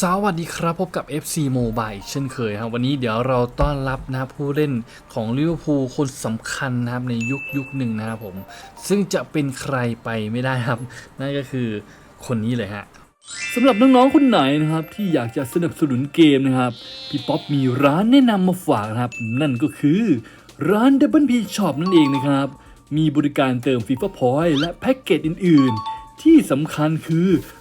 สวัสดีครับพบกับ FC Mobile เช่นเคยครับวันนี้เดี๋ยวเราต้อนรับนะครับผู้เล่นของลิเวอร์พูลคนสำคัญนะครับในยุคยุคหนึ่งนะครับผม ซึ่งจะเป็นใครไปไม่ได้ครับ นั่นก็คือคนนี้เลยฮะสำหรับน้องๆคนไหนนะครับ ที่อยากจะสนับสนุนเกมนะครับ พี่ป๊อปมีร้านแนะนำมาฝากนะครับ นั่นก็คือร้าน Double P Shop นั่นเองนะครับ มีบริการเติม FIFA Point และแพ็กเกจอื่น ๆ ที่สำคัญคือ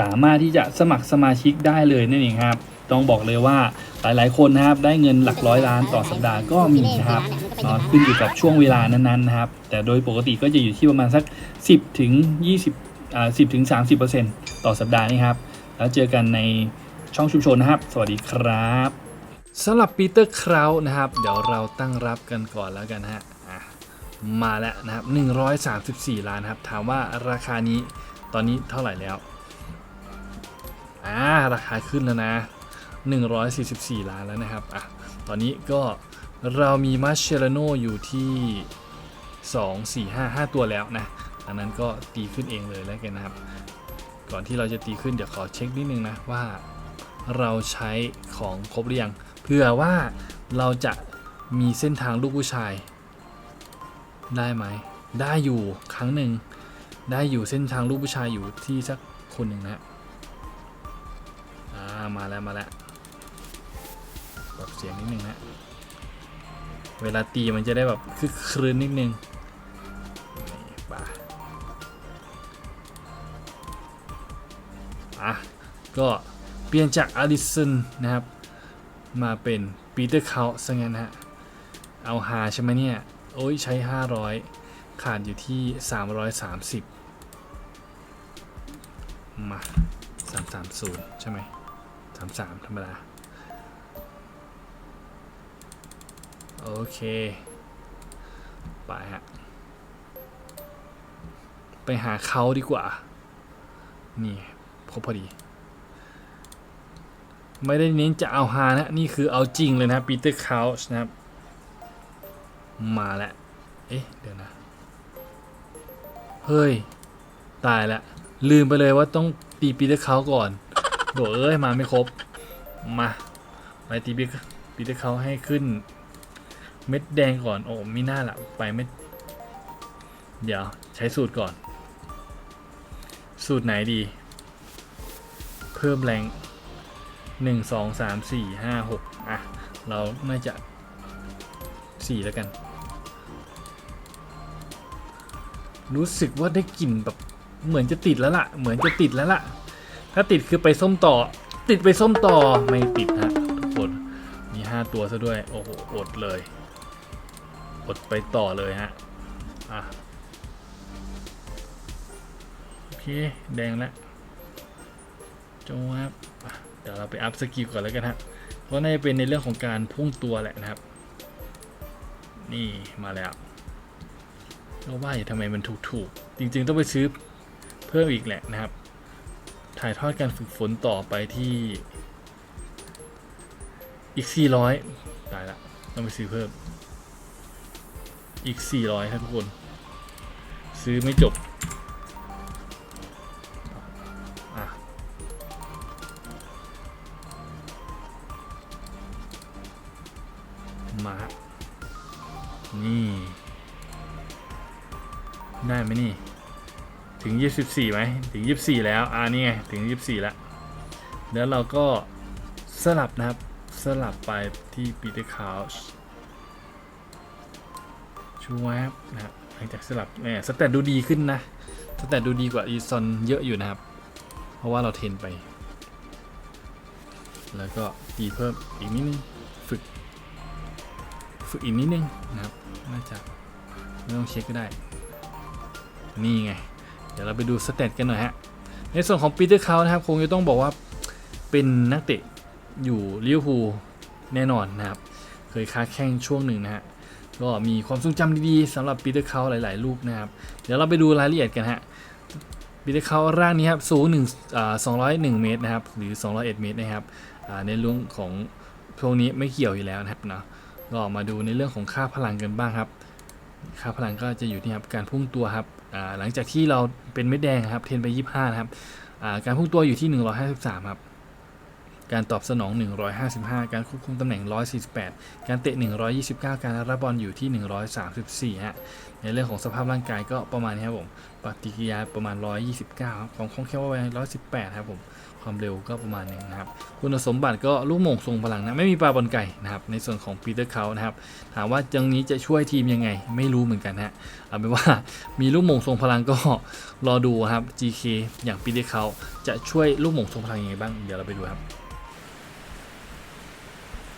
สามารถที่จะสมัครสมาชิกได้เลยนั่นเองครับ ต้องบอกเลยว่าหลายๆ คนนะครับได้เงินหลักร้อยล้านต่อสัปดาห์ก็มีนะครับนอนขึ้นอยู่กับช่วงเวลานั้นๆนะครับ แต่โดยปกติก็จะอยู่ที่ประมาณสัก 10ถึง20อ่า10ถึง30%ต่อสัปดาห์นี่ครับ แล้วเจอกันในช่องชุมชนนะครับ สวัสดีครับสำหรับปีเตอร์คราวนะครับ เดี๋ยวเราตั้งรับกันก่อนแล้วกันฮะอะมาแล้วนะครับ 134 ล้านครับ ถามว่าราคานี้ตอนนี้เท่าไหร่แล้ว อ่าราคาขึ้นแล้วนะ 144 ล้านแล้วนะครับอะตอนนี้ก็เรามีมาเชลโนอยู่ที่ 2 4 5 5 ตัวแล้วนะดังนั้นก็ตีขึ้นเองเลยแล้วกันนะครับ ก่อนที่เราจะตีขึ้นเดี๋ยวขอเช็คนิดนึงนะว่าเราใช้ของครบหรือยัง เพื่อว่าเราจะมีเส้นทางลูกผู้ชาย ได้ไหม ได้อยู่ครั้งหนึ่ง ได้อยู่เส้นทางลูกผู้ชายอยู่ที่สักคนหนึ่งนะ อ่ามาแล้วมาแล้วปรับเสียงนิดนึงนะ เวลาตีมันจะได้แบบคึกครื้นนิดนึงป่ะอะก็เปลี่ยนจากอลิสันนะครับ มาเป็นปีเตอร์เคาซะงั้นฮะ เอาหาใช่ไหมเนี่ย โอ้ยใช้ 500 ขาดอยู่ที่ 330 มา 330 ใช่ไหม 33ธรรมดา โอเค ไปฮะ ไปหาเขาดีกว่า นี่ครบพอดี ไม่ได้เน้นจะเอาฮานะ นี่คือเอาจริงเลยนะปีเตอร์คาส์นะครับ มาแล้ว เอ๊ะ เดี๋ยวนะ เฮ้ย ตายละ ลืมไปเลยว่าต้องตีปีเตอร์เขาก่อน โดเอ้ยมาไม่ครบ มาไปตีปีปีเตอร์เขาให้ขึ้น เม็ดแดงก่อน โอ้ไม่น่าละไปเม็ด เดี๋ยวใช้สูตรก่อน สูตรไหนดี เพิ่มแรงหนึ่งสองสามสี่ห้าหกอะ เราน่าจะสี่แล้วกัน รู้สึกว่าได้กลิ่นแบบ เหมือนจะติดแล้วล่ะ เหมือนจะติดแล้วล่ะ ถ้าติดคือไปส้มต่อ ติดไปส้มต่อไม่ติดฮะทุกคนมีห้าตัวซะด้วย โอ้โหอดเลย อดไปต่อเลยฮะอะโอเค แดงแล้วจงครับเดี๋ยวเราไปอัพสกิลก่อนแล้วกันฮะเพราะน่าจะเป็นในเรื่องของการพุ่งตัวแหละนะครับ นี่มาแล้วก็ว่าอยู่ทำไมมันถูกๆ จริงๆต้องไปซื้อเพิ่มอีกแหละนะครับ ถ่ายทอดการฝึกฝนต่อไปที่อีก 400ตายละต้องไปซื้อเพิ่ม อีก 400 ครับทุกคน ซื้อไม่จบมาฮะนี่ ได้ไหมนี่ ถึง 24ไหมถึง 24 แล้วอ่านี่ไงถึง 24 แล้ว แล้วเราก็สลับนะครับ สลับไปที่ปีเตอร์คาวช์ชูแวบนะครับหลังจากสลับแหมสแตทดูดีขึ้นนะสแตทดูดีกว่าอีซอนเยอะอยู่นะครับ เพราะว่าเราเทรนไป แล้วก็ตีเพิ่มอีกนิดนึงฝึก ฝึกอีกนิดนึงนะครับน่าจะไม่ต้องเช็คก็ได้ นี่ไง เดี๋ยวเราไปดูสเตตกันหน่อยฮะ ในส่วนของปีเตอร์เขานะครับ คงจะต้องบอกว่าเป็นนักเตะอยู่ลิเวอร์พูลแน่นอนนะครับ เคยค้าแข่งช่วงหนึ่งนะฮะ ก็มีความทรงจำดีๆสำหรับปีเตอร์เขาหลาย ๆ ลูกนะครับ เดี๋ยวเราไปดูรายละเอียดกันฮะปีเตอร์เขาร่างนี้ครับสูง1อ่า201เมตรนะครับ หรือ201เมตรนะครับในเรื่องของพวกนี้ไม่เกี่ยวอยู่แล้วนะครับเนาะก็มาดูในเรื่องของค่าพลังกันบ้างครับ ค่าพลังก็จะอยู่ที่ครับการพุ่งตัวครับ หลังจากที่เราเป็นเม็ดแดงครับเทนไป 25 นะครับการพุ่งตัวอยู่ที่ 153 ครับ การตอบสนอง 155 การควบคุมตำแหน่ง 148 การเตะ 129 การรับบอลอยู่ที่ 134 ฮะ ในเรื่องของสภาพร่างกายก็ประมาณนี้ครับผม ปฏิกิริยาประมาณ 129 ครับความคล่องแคล่วไว118 ครับผม ความเร็วก็ประมาณนึงนะครับ คุณสมบัติก็ลูกโมงทรงพลังนะ ไม่มีปลาบอลไก่นะครับ ในส่วนของปีเตอร์เขานะครับ ถามว่าจังนี้จะช่วยทีมยังไง ไม่รู้เหมือนกันฮะ เอาเป็นว่ามีลูกโมงทรงพลังก็รอดูครับ GK อย่างปีเตอร์เขาจะช่วยลูกโมงทรงพลังยังไงบ้าง เดี๋ยวเราไปดูครับ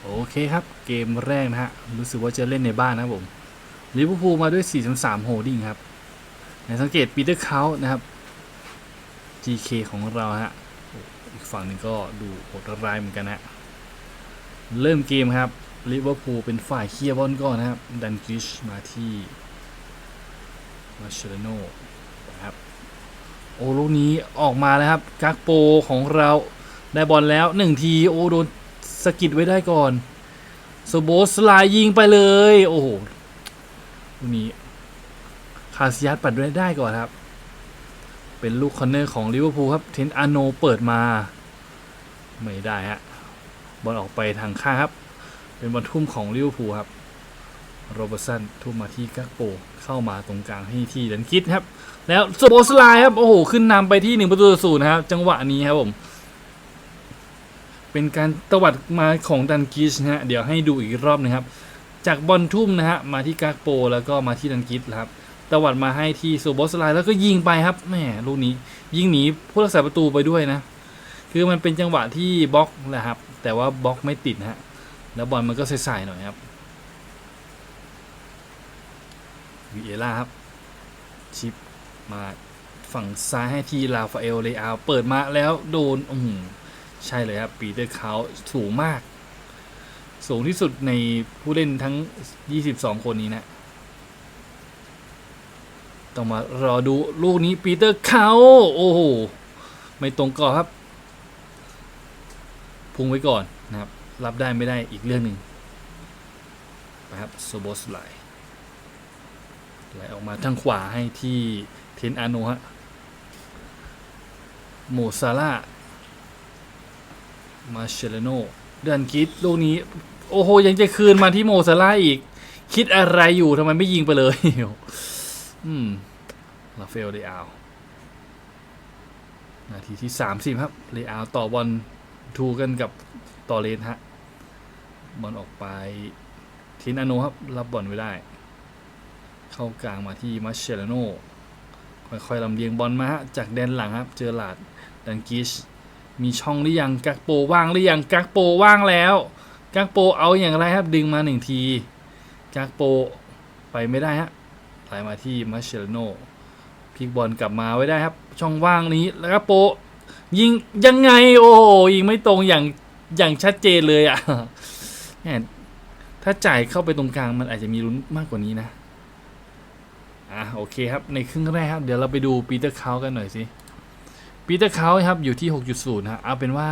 โอเคครับ เกมแรกนะฮะ รู้สึกว่าจะเล่นในบ้านนะผม ลิเวอร์พูลมาด้วย 4-3 โฮดิ้งครับในสังเกตปีเตอร์เขานะครับ GK ของเราฮะ อีกฝั่งหนึ่งก็ดูโหดร้ายเหมือนกันนะเริ่มเกมครับลิเวอร์พูลเป็นฝ่ายเคลียร์บอลก่อนนะครับ ดันกิชมาที่มาเชลโนนะครับโอ้ลูกนี้ออกมาแล้วครับกักโปของเราได้บอลแล้วหนึ่งทีโอ้โดนสกิดไว้ได้ก่อนโซโบสไลด์ยิงไปเลย โอ้โหลูกนี้คาซิยัสปัดไว้ได้ก่อนครับ เป็นลูกคอนเนอร์ของลิเวอร์พูลครับเทนอาโนเปิดมา ไม่ได้ฮะบอลออกไปทางข้างครับ เป็นบอลทุ่มของลิเวอร์พูลครับโรเบอร์สันทุ่มมาที่กักโปเข้ามาตรงกลางให้ที่ดันคิดครับ แล้วโซโบสไลด์ครับ โอ้โห ขึ้นนำไปที่หนึ่งประตูต่อศูนย์นะครับ จังหวะนี้ครับผม เป็นการตวัดมาของดันกิชนะฮะเดี๋ยวให้ดูอีกรอบนึงครับ จากบอลทุ่มนะฮะมาที่กากโปแล้วก็มาที่ดันกิชครับ ตวัดมาให้ที่โซโบสไลด์แล้วก็ยิงไปครับแหมลูกนี้ยิงหนีผู้รักษาประตูไปด้วยนะ คือมันเป็นจังหวะที่บล็อกแหละครับ แต่ว่าบล็อกไม่ติดฮะแล้วบอลมันก็ใส่ๆหน่อยครับวีเอล่าครับ ชิปมาฝั่งซ้ายให้ที่ลาฟาเอลเลอาเปิดมาแล้วโดนอือหือใช่เลยครับปีเตอร์เขาสูงมาก สูงที่สุดในผู้เล่นทั้ง 22 คนนี้นะ ต้องมารอดูลูกนี้ปีเตอร์เขาโอ้โหไม่ตรงกรอบครับ พุ่งไว้ก่อนนะครับ รับได้ไม่ได้อีกเรื่องหนึ่งนะครับโซโบสไลไหลออกมาทางขวาให้ที่เทนอาโนฮะโมซาร่ามาเชลโนดันคิดลูกนี้ โอ้โห ยังจะคืนมาที่โมซาร่าอีก คิดอะไรอยู่ทำไมไม่ยิงไปเลย อืมลาเฟลเลอาลนาทีที่30ครับเลอาลต่อบอลทูกันกับต่อเลนฮะ บอลออกไปทินอโนครับ รับบอลไว้ได้ เข้ากลางมาที่มาเชลโนค่อยๆลำเลียงบอลมาฮะ จากแดนหลังครับ เจอหลาดดันกิช มีช่องหรือยัง กักโปว่างหรือยัง กักโปว่างแล้ว กักโปเอาอย่างไรครับ ดึงมาหนึ่งที กักโปไปไม่ได้ฮะ ไหลมาที่มาเชลโนพลิกบอลกลับมาไว้ได้ครับ ช่องว่างนี้แล้วกักโปยิงยังไง โอ้ยิงไม่ตรงอย่างอย่างชัดเจนเลยอะ่ะแหมถ้าจ่ายเข้าไปตรงกลางมันอาจจะมีลุ้นมากกว่านี้นะอะโอเคครับในครึ่งแรกครับ เดี๋ยวเราไปดูปีเตอร์เคากันหน่อยสิปีเตอร์เขาครับอยู่ที่ 6.0นะเอาเป็นว่า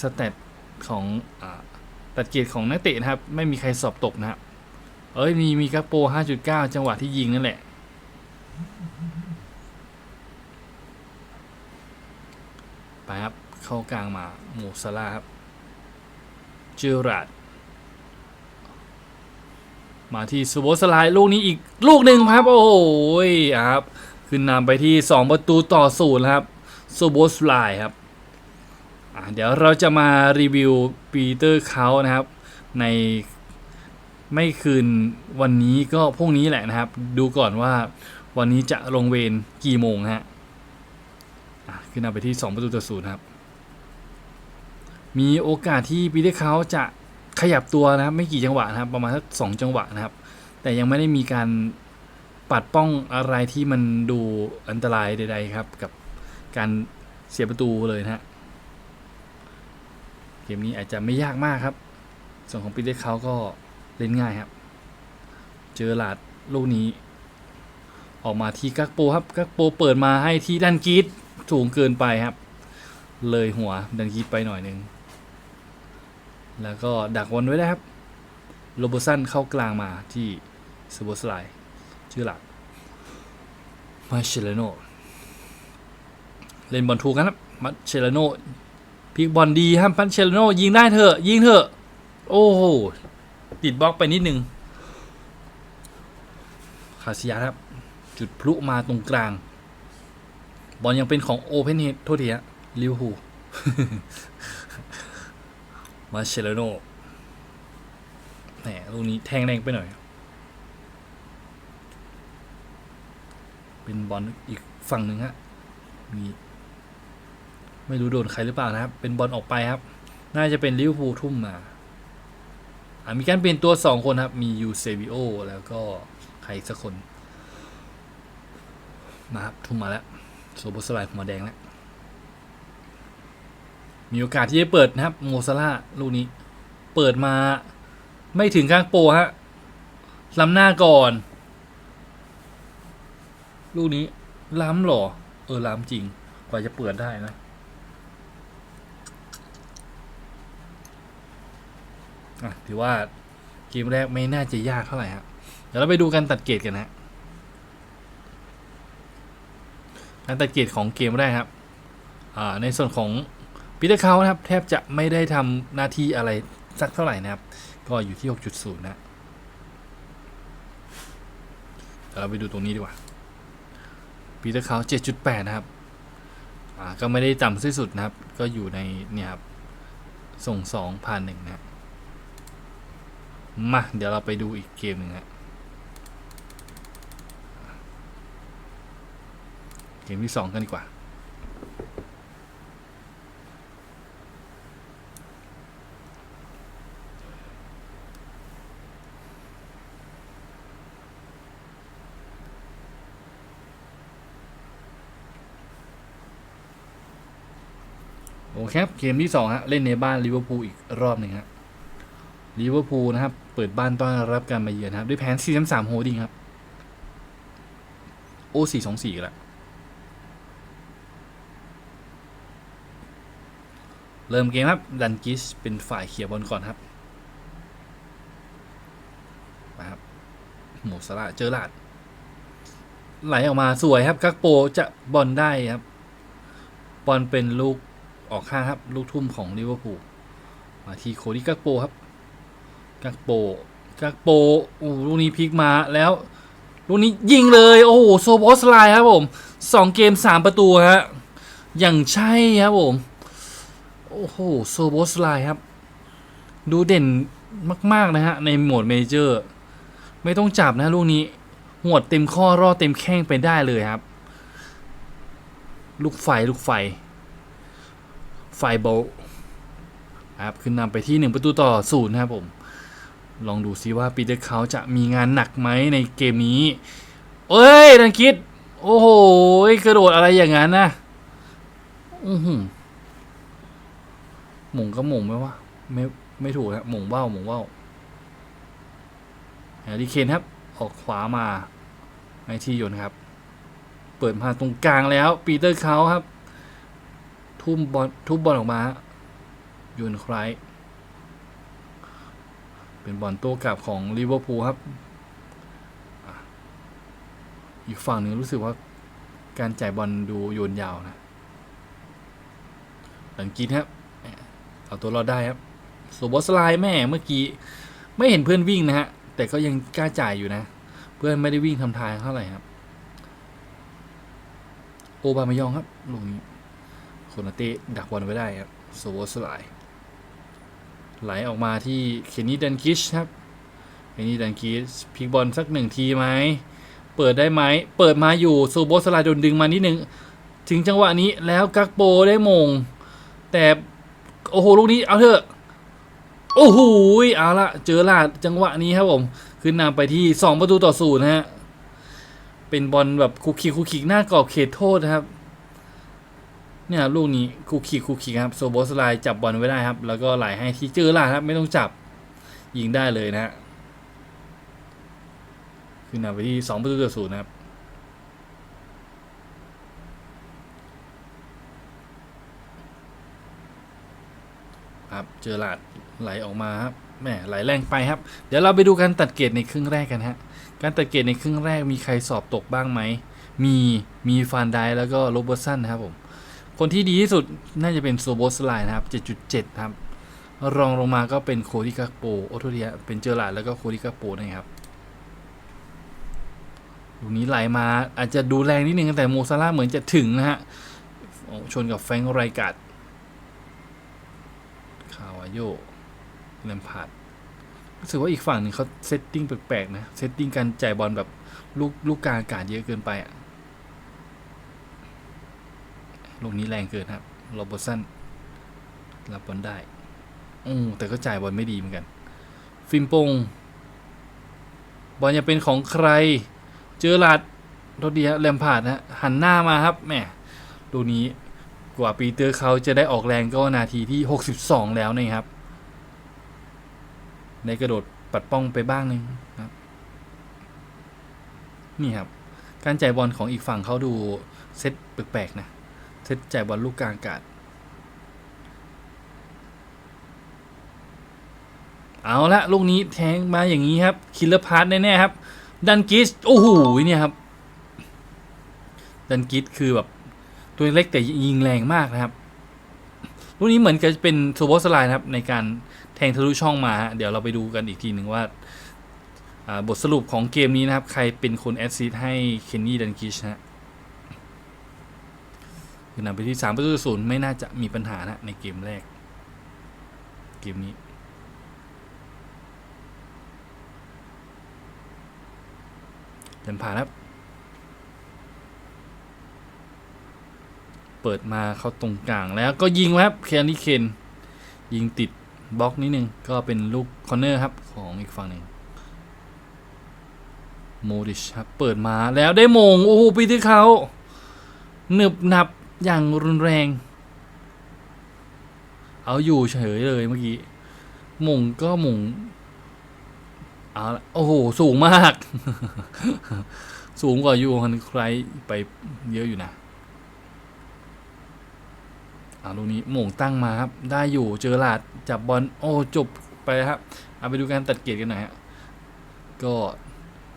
สเตตของอตัดเกรดของนักเตะนะครับ ไม่มีใครสอบตกนะครับ เอ้ยมีมีกัปโป5.9จังหวะที่ยิงนั่นแหละ ไปครับ เข้ากลางมาโมซาร่าครับ เจอราดมาที่ซูโบสไลด์ลูกนี้อีกลูกหนึ่งครับ โอ้โหครับ ขึ้นนำไปที่ 2 ประตูต่อศูนย์ครับโซโบสไลครับเดี๋ยวเราจะมารีวิวปีเตอร์เขานะครับ ใน ไม่คืนวันนี้ก็พรุ่งนี้แหละนะครับ ดูก่อนว่าวันนี้จะลงเวรกี่โมงฮะขึ้นนำไปที่ 2 ประตูต่อศูนย์ครับ มีโอกาสที่ปีเตอร์เขาจะขยับตัวนะครับไม่กี่จังหวะนะครับ ประมาณสักสองจังหวะนะครับ แต่ยังไม่ได้มีการปัดป้องอะไรที่มันดูอันตรายใด ๆ ครับ กับการเสียประตูเลยนะฮะเกมนี้อาจจะไม่ยากมากครับ ส่วนของปีเตอร์เขาก็ เล่นง่ายครับ เจอหลาดลูกนี้ ออกมาที่กักโปครับ กักโปเปิดมาให้ที่ดันกีดสูงเกินไปครับ เลยหัวดันกีดไปหน่อยหนึ่งแล้วก็ดักวนไว้ได้ครับ โรโบสันเข้ากลางมาที่ซูโบสไลชื่อหลักมาเชลโนเล่นบอลถูกกันครับมาเชลโนพลิกบอลดีครับมาเชลโนยิงได้เถอะ ยิงเถอะ โอ้โห ติดบล็อกไปนิดนึงคาซิยาครับ จุดพลุมาตรงกลาง บอลยังเป็นของโอเพนเฮดโทษทีฮะลิวอร์พูมาเชลโนแหมลูกนี้แทงแรงไปหน่อย เป็นบอลอีกฝั่งหนึ่งฮะ มี ไม่รู้โดนใครหรือเปล่านะครับ เป็นบอลออกไปครับ น่าจะเป็นลิวพูทุ่มมา มีการเปลี่ยนตัวสองคนครับ มียูเซบิโอแล้วก็ใครอีกสักคนมาครับทุ่มมาแล้วโซโบสไลด์หัวแดงแล้ว มีโอกาสที่จะเปิดนะครับ โมซาร่าลูกนี้ เปิดมาไม่ถึงข้างโปรฮะล้ำหน้าก่อน ลูกนี้ล้ำหรอ เออล้ำจริง กว่าจะเปิดได้นะ อะ ถือว่าเกมแรกไม่น่าจะยากเท่าไหร่ครับเดี๋ยวเราไปดูการตัดเกรดกันนะการตัดเกรดของเกมแรกครับในส่วนของปีเตอร์เขานะครับ แทบจะไม่ได้ทำหน้าที่อะไรสักเท่าไหร่นะครับ ก็อยู่ที่ 6.0 นะเดี๋ยวเราไปดูตรงนี้ดีกว่าปีเตอร์เขา7.8 นะครับก็ไม่ได้ต่ำที่สุดนะครับ ก็อยู่ในเนี่ยครับ ส่งสองผ่านหนึ่งนะครับ มา เดี๋ยวเราไปดูอีกเกมหนึ่งฮะเกมที่สองกันดีกว่า โอเคครับ เกมที่สองฮะ เล่นในบ้านลิเวอร์พูลอีกรอบหนึ่งฮะ ลิเวอร์พูลนะครับ เปิดบ้านต้อนรับการมาเยือนครับ ด้วยแผน 4-3-3 โฮดิ้งครับ โอ้4-2-4 ละเริ่มเกมครับ ดันกิสเป็นฝ่ายเขี่ยบอลก่อนครับมาครับหมูสละเจอลาด ไหลออกมาสวยครับกักโปจะบอลได้ครับ บอลเป็นลูกออกข้างครับ ลูกทุ่มของลิเวอร์พูลมาที่โคดี้กักโปครับ กักโปกักโปโอ้ลูกนี้พลิกมาแล้ว ลูกนี้ยิงเลย โอ้โหโซบอสไลครับผมสองเกมสามประตูฮะอย่างใช่ครับผม โอ้โหโซบอสไลครับ ดูเด่นมากๆนะฮะ ในโหมดเมเจอร์ ไม่ต้องจับนะลูกนี้หวดเต็มข้อรอดเต็มแข้งไปได้เลยครับ ลูกไฟลูกไฟ ไฟโบครับขึ้นนำไปที่หนึ่งประตูต่อศูนย์นะครับผม ลองดูซิว่าปีเตอร์เขาจะมีงานหนักไหมในเกมนี้ เอ้ยนันคิด โอ้โหกระโดดอะไรอย่างนั้นนะอือหือหมงก็หมงไหมวะไม่ไม่ถูกนะหมงเบ้าหมงเบ้าแฮร์รี่เคนครับ ออกขวามาในที่ยนครับ เปิดมาตรงกลางแล้ว ปีเตอร์เขาครับ ทุ่มบอลทุบบอลออกมาโยนใคร เป็นบอลโต้กลับของลิเวอร์พูลครับ อีกฝั่งหนึ่งรู้สึกว่าการจ่ายบอลดูโยนยาวนะหลังกินครับ เอาตัวรอดได้ครับโซบอสไลน์แม่เมื่อกี้ ไม่เห็นเพื่อนวิ่งนะฮะ แต่ก็ยังกล้าจ่ายอยู่นะ เพื่อนไม่ได้วิ่งทำทายเท่าไหร่ครับ โอบามายองครับลูกนี้โคนาเต้ดักบอลไว้ได้ครับโซบอสไลน์ ไหลออกมาที่เคนนี่ดันกิชครับเคนนี่ดันกิชพลิกบอลสักหนึ่งทีไหม เปิดได้ไหม เปิดมาอยู่ซูโบสลาโดนดึงมานิดนึง ถึงจังหวะนี้แล้วกักโปได้มง แต่โอ้โหลูกนี้เอาเถอะ โอ้โหเอาละเจอลาดจังหวะนี้ครับผม ขึ้นนำไปที่ 2 ประตูต่อศูนย์นะฮะ เป็นบอลแบบคุกคิกคุกคิกหน้ากรอบเขตโทษนะครับ เนี่ยลูกนี้คูคิกคูคิกครับโซโบสไลจับบอลไว้ได้ครับ แล้วก็ไหลให้ที่เจอร์ลาดครับ ไม่ต้องจับยิงได้เลยนะฮะขึ้นนำไปที่สองประตูต่อศูนย์นะครับครับเจอหลาดไหลออกมาครับแหมไหลแรงไปครับ เดี๋ยวเราไปดูการตัดเกรดในครึ่งแรกกันฮะการตัดเกรดในครึ่งแรกมีใครสอบตกบ้างไหมมีมีฟานไดแล้วก็โรเบอร์สันนะครับผม คนที่ดีที่สุดน่าจะเป็นโซโบสไลน์นะครับ 7.7 ครับ รองลงมาก็เป็นโคดิกาโปโอโทเดียเป็นเจอหลาดแล้วก็โคดิกาโปนะครับลูกนี้ไหลมาอาจจะดูแรงนิดนึงแต่โมซาร่าเหมือนจะถึงนะฮะชนกับแฟงไรกัดคาวาโยแลมพาร์ดรู้สึกว่าอีกฝั่งหนึงเขาเซตติ้งแปลกๆนะ เซตติ้งการจ่ายบอลแบบลูกลูกกลางอากาศเยอะเกินไปอะ ลูกนี้แรงเกินครับโรบสันรับบอลได้อืมแต่ก็จ่ายบอลไม่ดีเหมือนกัน ฟิมปง บอลจะเป็นของใคร เจอหลัดโรเดียแลมพาดนะหันหน้ามาครับแหมลูนี้กว่าปีเตอร์เขาจะได้ออกแรงก็นาทีที่ 62 แล้วนะครับ ในกระโดดปัดป้องไปบ้างหนึงนะครับ นี่ครับ การจ่ายบอลของอีกฝั่งเขาดูเซตแปลกๆนะ เซตจ่ายบอลลูกกลางอากาศ เอาละลูกนี้แทงมาอย่างนี้ครับ คิลเลอร์พาร์ทแน่ๆครับ ดันกิสโอ้โหเนี่ยครับ ดันกิสคือแบบตัวเล็กแต่ยิงแรงมากนะครับ ลูกนี้เหมือนกับจะเป็นซูเปอสไลน์นะครับในการแทงทะลุช่องมาฮะเดี๋ยวเราไปดูกันอีกทีหนึ่งว่าบทสรุปของเกมนี้นะครับ ใครเป็นคนแอดซิสให้เคนนี่ดันกิชนะฮะ คือนำไปที่3ประตูต่อศูนย์ไม่น่าจะมีปัญหานะในเกมแรก เกมนี้เดินผ่านครับ เปิดมาเข้าตรงกลางแล้วก็ยิงครับเคนนี่เคนยิงติดบล็อกนิดนึง ก็เป็นลูกคอร์เนอร์ครับ ของอีกฝั่งหนึ่งโมดิชครับ เปิดมาแล้วได้มง โอ้โหปีที่เขาหนึบหนับ อย่างรุนแรง เอาอยู่เฉยเลยเมื่อกี้หมงก็หมงเอาละโอ้โห สูงมาก สูงกว่ายูฮันใครไปเยอะอยู่นะอ่าลูกนี้หม่งตั้งมาครับ ได้อยู่เจอหลาดจับบอลโอ้จบไปครับ เอาไปดูการตัดเกรดกันหน่อยฮะก็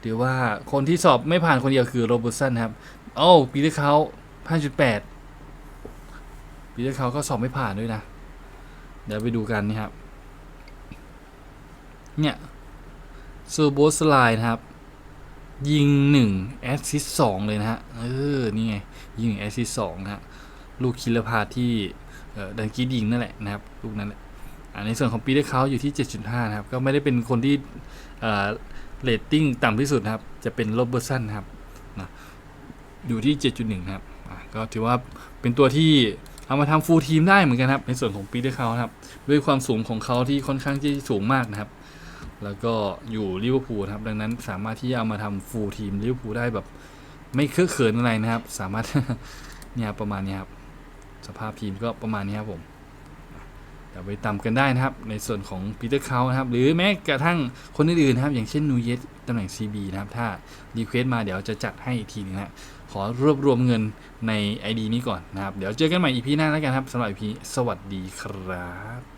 ถือว่าคนที่สอบไม่ผ่านคนเดียวคือโรเบิร์ตสันครับ โอ้ปีเตอร์เขาพันจุดแปีเตอร์เขาก็สอบไม่ผ่านด้วยนะ เดี๋ยวไปดูกันนี่ครับ เนี่ยซูโบสไลน์นะครับ ยิงหนึ่งแอสซิสสองเลยนะฮะ เออ นี่ไง ยิงหนึ่งแอสซิสสองนะฮะ ลูกคิลพาที่เออดันกี้ยิงนั่นแหละนะครับ ลูกนั้นแหละอ่าในส่วนของปีเตอร์เขาอยู่ที่ 7.5 นะครับ ก็ไม่ได้เป็นคนที่เออเรตติ้งต่ำที่สุดนะครับ จะเป็นโรเบอร์สันครับนะอยู่ที่ 7.1นะครับ ก็ถือว่าเป็นตัวที่ เอามาทำฟูลทีมได้เหมือนกันครับ ในส่วนของปีเตอร์เขานะครับ ด้วยความสูงของเขาที่ค่อนข้างที่สูงมากนะครับ แล้วก็อยู่ลิเวอร์พูลครับ ดังนั้นสามารถที่จะเอามาทำฟูลทีมลิเวอร์พูลได้แบบ ไม่เคอะเขินอะไรนะครับ สามารถเนี่ยประมาณนี้ครับ สภาพทีมก็ประมาณนี้ครับผมเดี๋ยวไปตามกันได้นะครับ ในส่วนของปีเตอร์เขานะครับ หรือแม้กระทั่งคนอื่นๆนะครับ อย่างเช่นนูเยสตำแหน่ง CB นะครับ ถ้ารีเควสต์มาเดี๋ยวจะจัดให้อีกทีนึงนะฮะ ขอรวบรวมเงินใน ID นี้ก่อนนะครับ เดี๋ยวเจอกันใหม่ EP หน้าแล้วกันครับสำหรับ EP สวัสดีครับ